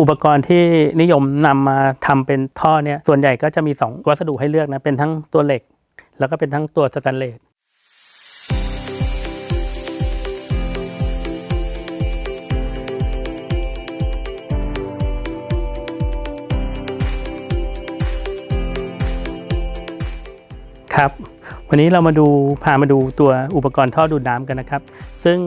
อุปกรณ์ที่นิยมนำมาทำเป็นท่อเนี่ยส่วนใหญ่ก็จะมี 2 วัสดุให้เลือกนะ เป็นทั้งตัวเหล็ก แล้วก็เป็นทั้งตัวสแตนเลสครับ วันนี้เรามาดูพามาดูตัวอุปกรณ์ท่อดูดน้ำกันนะครับ ซึ่ง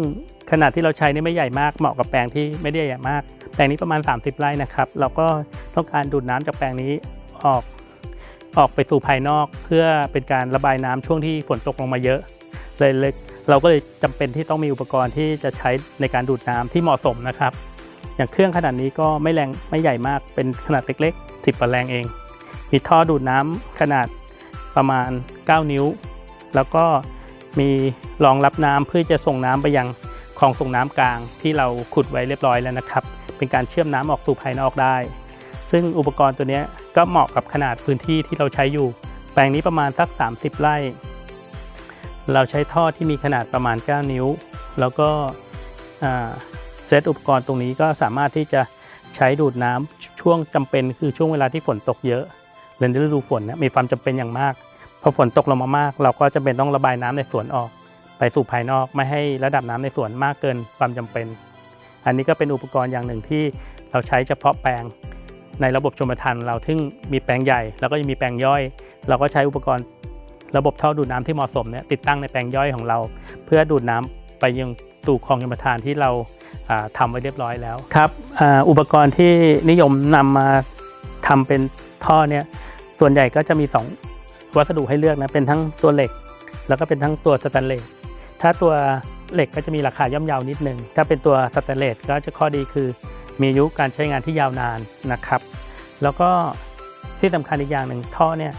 ขนาดที่เราใช้นี่ไม่ใหญ่มากเหมาะกับแปลงที่ไม่ได้ใหญ่มาก แปลงนี้ประมาณ 30 ไร่นะครับ เราก็ต้องการดูดน้ำจากแปลงนี้ออกออกไปสู่ภายนอก เพื่อเป็นการระบายน้ำช่วงที่ฝนตกลงมาเยอะเลยเลยเราก็เลยจำเป็นที่ต้องมีอุปกรณ์ที่จะใช้ในการดูดน้ำที่เหมาะสมนะครับ อย่างเครื่องขนาดนี้ก็ไม่แรงไม่ใหญ่มากเป็นขนาดเล็กๆ 10กว่าแรงเอง มีท่อดูดน้ำขนาดประมาณ 9 นิ้ว แล้วก็มีรองรับน้ำเพื่อจะส่งน้ำไปยังคลองส่งน้ำกลางที่เราขุดไว้เรียบร้อยแล้วนะครับ เป็นการเชื่อมน้ำออกสู่ภายนอกได้ ซึ่งอุปกรณ์ตัวนี้ก็เหมาะกับขนาดพื้นที่ที่เราใช้อยู่ แปลงนี้ประมาณสัก 30 ไร่ เราใช้ท่อที่มีขนาดประมาณ 9 นิ้ว แล้วก็เซตอุปกรณ์ตรงนี้ก็สามารถที่จะใช้ดูดน้ำช่วงจำเป็นคือช่วงเวลาที่ฝนตกเยอะเดือนฤดูฝนเนี่ยมีความจำเป็นอย่างมากพอฝนตกลงมามาก เราก็จะเป็นต้องระบายน้ำในสวนออก ไปสู่ภายนอกไม่ให้ระดับน้ำในสวนมากเกินความจำเป็น อันนี้ก็เป็นอุปกรณ์อย่างหนึ่งที่เราใช้เฉพาะแปลงในระบบชมประทานเราซึ่งมีแปลงใหญ่ แล้วก็ยังมีแปลงย่อย เราก็ใช้อุปกรณ์ระบบท่อดูดน้ำที่เหมาะสมเนี่ยติดตั้งในแปลงย่อยของเรา เพื่อดูดน้ำไปยังสู่คลองชมประทานที่เราทำาไว้เรียบร้อยแล้วครับอ,อุปกรณ์ที่นิยมนำมาทำเป็นท่อเนี่ยส่วนใหญ่ก็จะมีสองวัสดุให้เลือกนะเป็นทั้งตัวเหล็ก แล้วก็เป็นทั้งตัวสแตนเลสถ้าตัว เหล็กก็จะมีราคาย่อมเยาวนิดนึง ถ้าเป็นตัวสแตนเลสก็จะข้อดีคือ มีอายุการใช้งานที่ยาวนานนะครับ แล้วก็ที่สำคัญอีกอย่างหนึ่งท่อเนี่ย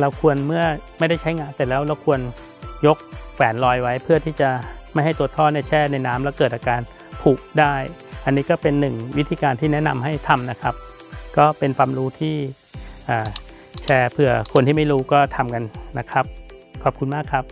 เราควรเมื่อไม่ได้ใช้งานเสร็จแล้วเราควรยกแขวนลอยไว้ เพื่อที่จะไม่ให้ตัวท่อเนี่ยแช่ในน้ำแล้วเกิดอาการผุได้ อันนี้ก็เป็นหนึ่งวิธีการที่แนะนำให้ทำนะครับ ก็เป็นความรู้ที่แชร์เผื่อคนที่ไม่รู้ก็ทำกันนะครับ ขอบคุณมากครับ